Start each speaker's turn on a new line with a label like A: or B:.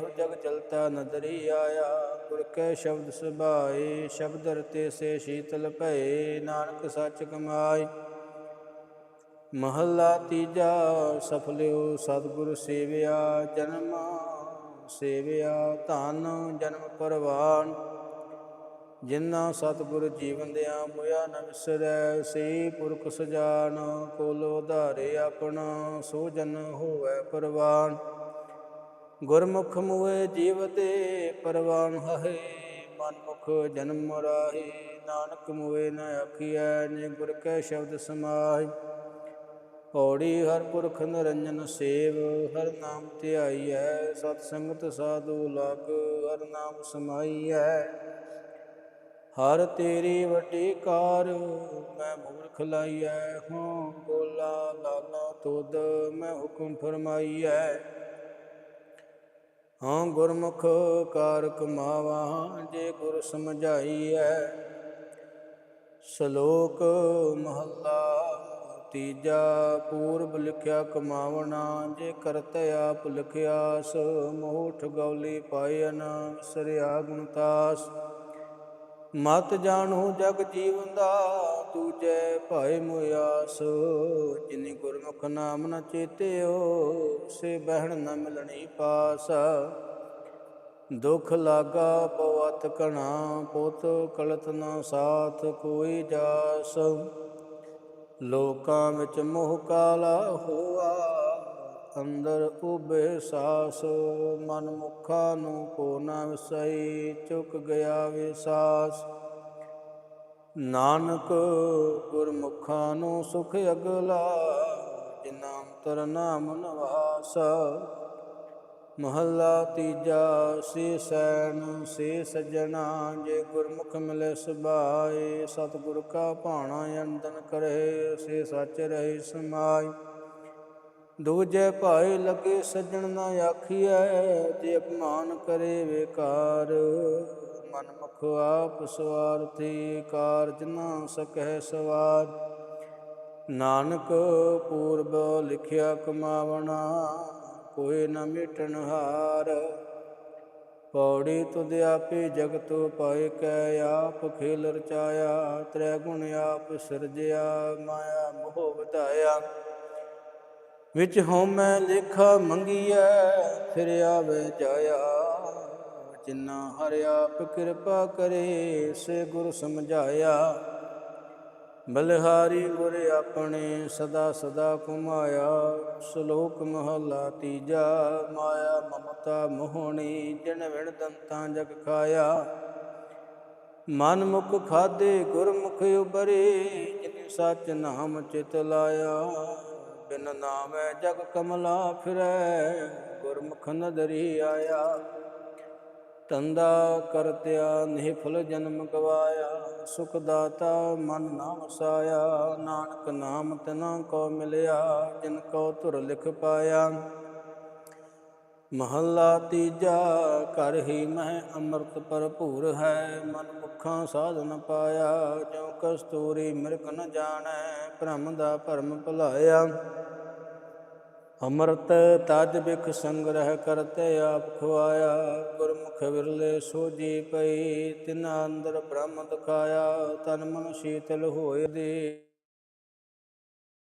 A: ਇਹੋ ਜਗ ਚਲਤਾ ਨਦਰੀ ਆਇਆ। ਗੁਰ ਕੈ ਸ਼ਬਦ ਸੁਭਾਏ, ਸ਼ਬਦ ਰਤੇ ਸੇ ਸ਼ੀਤਲ ਭਏ, ਨਾਨਕ ਸੱਚ ਕਮਾਏ। ਮਹੱਲਾ ਤੀਜਾ ਸਫਲਿਓ ਸਤਿਗੁਰ ਸੇਵਿਆ, ਜਨਮ ਸੇਵਿਆ ਧਨ, ਜਨਮ ਪਰਵਾਨ। ਜਿਨ੍ਹਾਂ ਸਤਿਗੁਰ ਜੀਵਨ ਦਿਆਂ ਮੁਆ ਨ ਵਿਸਰੈ, ਸੇ ਪੁਰਖ ਸਜਾਨ, ਕੋਲ ਉਧਾਰੇ ਆਪਣਾ, ਸੋ ਜਨ ਹੋਵੈ ਪਰਵਾਨ। ਗੁਰਮੁਖ ਮੂਏ ਜੀਵ ਤੇ ਪਰਵਾਨ ਹੈ। ਮਨਮੁਖ ਜਨਮ ਰਾਹੀ, ਨਾਨਕ ਮੁਏ ਨ ਆਖੀਐ, ਨੇ ਗੁਰ ਕੈ ਸ਼ਬਦ ਸਮਾਏ ਪੌੜੀ ਹਰ ਪੁਰਖ ਨਿਰੰਜਨ ਸੇਵ, ਹਰ ਨਾਮ ਧਿਆਈਐ, ਸਤ ਸੰਗਤ ਸਾਧੂ ਲਾਗ, ਹਰ ਨਾਮ ਸਮਾਈਐ ਹਰ ਤੇਰੀ ਵੱਡੀ ਕਾਰ, ਮੈਂ ਮੂਰਖ ਲਾਈਐ। ਹਾਂ ਬੋਲਾ ਲਾਲਾ ਤੁਧ, ਮੈਂ ਹੁਕਮ ਫਰਮਾਈਐ। ਹਾਂ ਗੁਰਮੁਖ ਕਾਰ ਕਮਾਵਾ ਜੇ ਗੁਰ ਸਮਝਾਈਐ, ਸ਼ਲੋਕ ਮਹੱਲਾ ਤੀਜਾ, ਪੂਰਬ ਲਿਖਿਆ ਕਮਾਵਣਾ, ਜੇ ਕਰਤ ਆਪ ਲਿਖਿਆਸ, ਮੋਠ ਗੌਲੀ ਪਾਇਨ ਸਰਿਆ ਗੁਣਤਾਸ ਮਤ ਜਾਣੂ ਜਗ ਜੀਵਨ ਦਾ ਤੂਜੈ ਭਾਏ ਮੁਆਸ ਜਿਨੀ ਗੁਰਮੁਖ ਨਾਮ ਨ ਚੇਤਿਓ, ਸੇ ਬਹਿਣ ਨ ਮਿਲਣੀ ਪਾਸ। ਦੁਖ ਲਾਗਾ ਪਵਤ ਕਣਾ ਪੁੱਤ ਕਲਤ ਨ ਸਾਥ ਕੋਈ ਜਾਸ। ਲੋਕਾਂ ਵਿੱਚ ਮੋਹ ਕਾਲਾ ਹੋਆ ਅੰਦਰ ਉਬੇ ਸਾਸ, ਮਨ ਮੁਖਾ ਨੂੰ ਕੋ ਨਾ ਵਸਈ ਚੁੱਕ ਗਿਆ ਵਿਸਾਸ। ਨਾਨਕ ਗੁਰਮੁਖਾਂ ਨੂੰ ਸੁਖ ਅਗਲਾ ਜਿਨਾ ਅੰਤਰ ਨਾਮ ਨਵਾਸ। ਮਹੱਲਾ ਤੀਜਾ, ਸੇ ਸੈਣ, ਸੇ ਸਜਣਾ, ਜੇ ਗੁਰਮੁਖ ਮਿਲੇ ਸੁਭਾਏ, ਸਤਿਗੁਰ ਕਾ ਭਾਣਾ ਅੰਦਨ ਕਰੇ, ਸੇ ਸੱਚ ਰਹੇ ਸਮਾਈ। ਦੂਜੇ ਭਾਏ ਲੱਗੇ ਸੱਜਣ ਨਾ ਆਖੀਐ ਜੇ ਅਪਮਾਨ ਕਰੇ ਵੇਕਾਰ। ਮਨ ਮੁਖ ਆਪ ਸਵਾਰਥੀ ਕਾਰਜ ਨਾ ਸਕੈ ਸਵਾਰ। ਨਾਨਕ ਪੂਰਬ ਲਿਖਿਆ ਕਮਾਵਣਾ, ਕੋਈ ਨ ਮਿਟਣ ਹਾਰ। ਪੌੜੀ ਤੁਧ ਆਪੇ ਜਗਤ ਪਾਏ ਕੈ, ਆਪ ਖੇਲ ਰਚਾਇਆ, ਤ੍ਰੈ ਗੁਣ ਆਪ ਸਿਰਜਿਆ, ਮਾਇਆ ਮੋਹ ਵਧਾਇਆ। ਵਿੱਚ ਹਉਮੈ ਲੇਖਾ ਮੰਗੀਐ, ਫਿਰ ਆਵੇ ਜਾਇਆ। ਜਿਨਾ ਹਰਿ ਆਪ ਕਿਰਪਾ ਕਰੇ, ਸੇ ਗੁਰ ਸਮਝਾਇਆ। ਬਲਿਹਾਰੀ ਗੁਰ ਆਪਣੇ ਸਦਾ ਸਦਾ ਕੁਮਾਇਆ ਸ਼ਲੋਕ ਮਹਲਾ ਤੀਜਾ, ਮਾਇਆ ਮਮਤਾ ਮੋਹਣੀ, ਜਿਨ ਵਿਣ ਦੰਤਾਂ ਜਗ ਖਾਇਆ। ਮਨ ਮੁਖ ਖਾਦੇ ਗੁਰਮੁਖ ਉਬਰੇ ਜਿਨ ਸਚ ਨਾਮ ਚਿਤ ਲਾਇਆ। ਬਿਨ ਨਾਮੈ ਜਗ ਕਮਲਾ ਫਿਰੈ, ਗੁਰਮੁਖ ਨਦਰੀ ਆਇਆ। ਤੰਦਾ ਕਰਤਿਆ ਨਿਹਫਲ ਜਨਮ ਗਵਾਇਆ, ਸੁਖ ਦਾਤਾ ਮਨ ਨਾਮ ਸਾਇਆ ਨਾਨਕ ਨਾਮ ਤਨਾ ਕੋ ਮਿਲਿਆ, ਜਿਨ ਕੋ ਧੁਰ ਲਿਖ ਪਾਇਆ। ਮਹੱਲਾ ਤੀਜਾ ਕਰ ਹੀ ਮਹਿ ਅੰਮ੍ਰਿਤ ਭਰਪੂਰ ਹੈ, ਮਨ ਮੁਖਾਂ ਸਾਧਨ ਪਾਇਆ। ਜੋ ਕਸਤੂਰੀ ਮਿਰਗ ਨ ਜਾਣੈ, ਭ੍ਰਮ ਦਾ ਭਰਮ ਭੁਲਾਇਆ। ਅੰਮ੍ਰਿਤ ਤਜ ਬਿਖ ਸੰਗ੍ਰਹਿ ਕਰਤੇ ਆਪ ਖੁਆਇਆ, ਗੁਰਮੁਖ ਵਿਰਲੇ ਸੋਜੀ ਪਈ, ਤਿਨਾ ਅੰਦਰ ਬ੍ਰਹਮ ਦਿਖਾਇਆ, ਤਨ ਮਨ ਸ਼ੀਤਲ ਹੋਏ ਦੇ।